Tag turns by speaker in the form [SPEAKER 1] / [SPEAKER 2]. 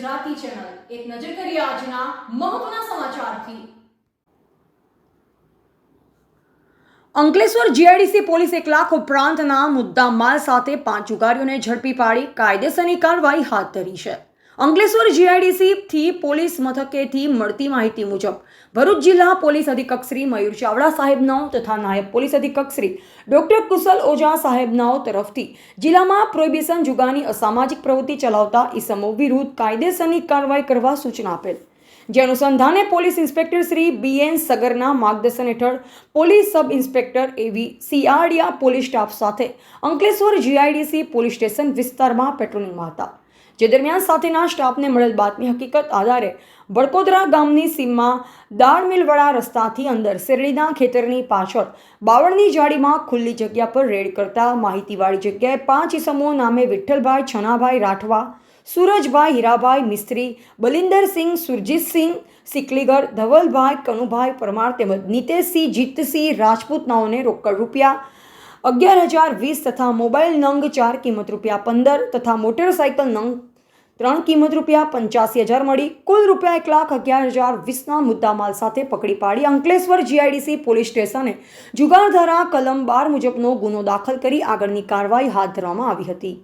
[SPEAKER 1] Gujarati channel એક નજર કરીએ આજના મહત્વના સમાચારથી.
[SPEAKER 2] અંકલેશ્વર જીઆઈડીસી પોલીસ એક લાખ ઉપરાંતના મુદ્દા માલ સાથે પાંચ જુગારીઓને ઝડપી પાડી કાયદેસરની કાર્યવાહી હાથ ધરી છે. અંકલેશ્વર જીઆઈડીસીથી પોલીસ મથકેથી મળતી માહિતી મુજબ ભરૂચ જિલ્લા પોલીસ અધિક્ષક શ્રી મયુર ચાવડા સાહેબનો તથા નાયબ પોલીસ અધિક્ષક શ્રી ડોક્ટર કુશલ ઓઝા સાહેબનાઓ તરફથી જિલ્લામાં પ્રોહિબિશન જુગાની અસામાજિક પ્રવૃત્તિ ચલાવતા ઇસમો વિરુદ્ધ કાયદેસરની કાર્યવાહી કરવા સૂચના આપેલ. જે અનુસંધાને police inspector Shri B N સગરના માર્ગદર્શન હેઠળ પોલીસ સબ ઇન્સ્પેક્ટર એવી સીઆરડીઆ પોલીસ સ્ટાફ સાથે અંકલેશ્વર જીઆઈડીસી પોલીસ સ્ટેશન વિસ્તારમાં પેટ્રોલિંગમાં હતા. જે દરમિયાન સાથેના સ્ટાફને મળેલ બાતમી હકીકત આધારે બળકોદરા ગામની સીમમાં દાળ મિલવાળા રસ્તાથી અંદર શેરડીના ખેતરની પાછળ બાવળની જાળીમાં ખુલ્લી જગ્યા પર રેડ કરતા માહિતીવાળી જગ્યાએ પાંચ ઇસમો નામે વિઠ્ઠલભાઈ છનાભાઈ રાઠવા સૂરજભાઈ હીરાભાઈ મિસ્ત્રી, બલિંદરસિંહ સુરજીતસિંહ સિકલીગર ધવલભાઈ કનુભાઈ પરમાર તેમજ નીતેશસિંહ, જીતસિંહ રાજપૂતનાઓને રોકડ રૂપિયા અગિયાર હજાર વીસ તથા મોબાઈલ નંગ ચાર કિંમત રૂપિયા પંદર તથા મોટરસાઇકલ નંગ ત્રણ કિંમત રૂપિયા પંચ્યાસી હજાર મળી. કુલ રૂપિયા એક લાખ અગિયાર હજાર વીસના મુદ્દામાલ સાથે પકડી પાડી. અંકલેશ્વર જીઆઈડીસી પોલીસ સ્ટેશને જુગાર ધારા કલમ બાર મુજબનો ગુનો દાખલ કરી આગળની કાર્યવાહી હાથ ધરવામાં આવી હતી.